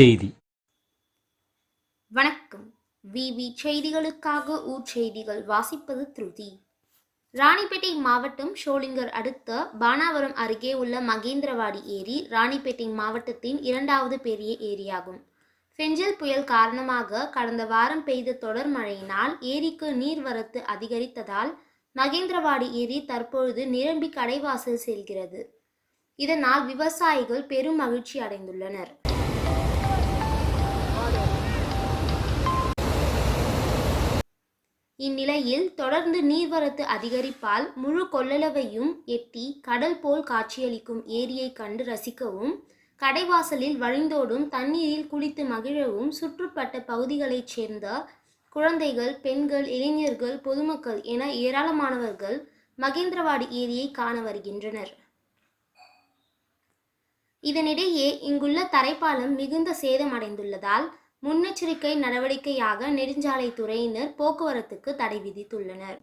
செய்தி. வணக்கம். விவி செய்திகளுக்காக ஊர் செய்திகள் வாசிப்பது திருதி. ராணிப்பேட்டை மாவட்டம் ஷோலிங்கர் அடுத்த பானாவரம் அருகே உள்ள மகேந்திரவாடி ஏரி ராணிப்பேட்டை மாவட்டத்தின் இரண்டாவது பெரிய ஏரியாகும். பெஞ்சல் புயல் காரணமாக கடந்த வாரம் பெய்த தொடர் மழையினால் ஏரிக்கு நீர்வரத்து அதிகரித்ததால் மகேந்திரவாடி ஏரி தற்பொழுது நிரம்பி கடைவாசல் செல்கிறது. இதனால் விவசாயிகள் பெரும் மகிழ்ச்சி அடைந்துள்ளனர். இந்நிலையில் தொடர்ந்து நீர்வரத்து அதிகரிப்பால் முழு கொள்ளளவையும் எட்டி கடல் போல் காட்சியளிக்கும் ஏரியை கண்டு ரசிக்கவும் கடைவாசலில் வழிந்தோடும் தண்ணீரில் குளித்து மகிழவும் சுற்றுப்பட்ட பகுதிகளைச் சேர்ந்த குழந்தைகள் பெண்கள் இளைஞர்கள் பொதுமக்கள் என ஏராளமானவர்கள் மகேந்திரவாடி ஏரியை காண வருகின்றனர். இதனிடையே இங்குள்ள தரைப்பாலம் மிகுந்த சேதமடைந்துள்ளதால் முன்னெச்சரிக்கை நடவடிக்கையாக நெடுஞ்சாலைத்துறையினர் போக்குவரத்துக்கு தடை விதித்துள்ளனர்.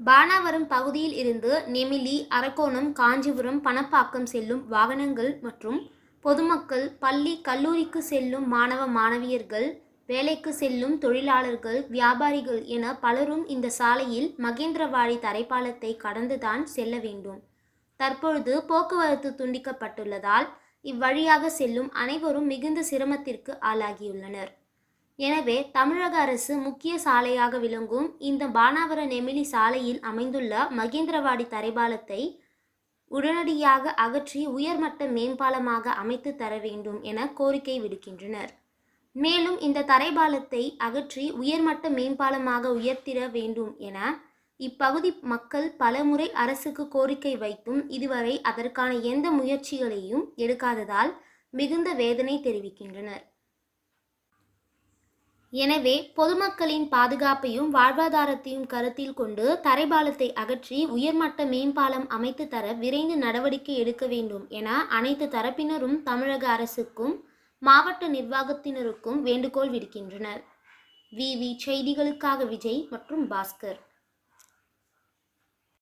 பானாவரம் பகுதியில் இருந்து நெமிலி அரக்கோணம் காஞ்சிபுரம் பணப்பாக்கம் செல்லும் வாகனங்கள் மற்றும் பொதுமக்கள் பள்ளி கல்லூரிக்கு செல்லும் மாணவ மாணவியர்கள் வேலைக்கு செல்லும் தொழிலாளர்கள் வியாபாரிகள் என பலரும் இந்த சாலையில் மகேந்திரவாடி தரைப்பாலத்தை கடந்துதான் செல்ல வேண்டும். தற்பொழுது போக்குவரத்து துண்டிக்கப்பட்டுள்ளதால் இவ்வழியாக செல்லும் அனைவரும் மிகுந்த சிரமத்திற்கு ஆளாகியுள்ளனர். எனவே தமிழக அரசு முக்கிய சாலையாக விளங்கும் இந்த பானாவர நெமிலி சாலையில் அமைந்துள்ள மகேந்திரவாடி தரைபாலத்தை உடனடியாக அகற்றி உயர்மட்ட மேம்பாலமாக அமைத்து தர வேண்டும் என கோரிக்கை விடுக்கின்றனர். மேலும் இந்த தரைபாலத்தை அகற்றி உயர்மட்ட மேம்பாலமாக உயர்த்திட வேண்டும் என இப்பகுதி மக்கள் பலமுறை அரசுக்கு கோரிக்கை வைத்தும் இதுவரை அதற்கான எந்த முயற்சிகளையும் எடுக்காததால் மிகுந்த வேதனை தெரிவிக்கின்றனர். எனவே பொதுமக்களின் பாதுகாப்பையும் வாழ்வாதாரத்தையும் கருத்தில் கொண்டு தரைபாலத்தை அகற்றி உயர்மட்ட மேம்பாலம் அமைத்து தர விரைந்து நடவடிக்கை எடுக்க வேண்டும் என அனைத்து தரப்பினரும் தமிழக அரசுக்கும் மாவட்ட நிர்வாகத்தினருக்கும் வேண்டுகோள் விடுக்கின்றனர். விவி செய்திகளுக்காக விஜய் மற்றும் பாஸ்கர்.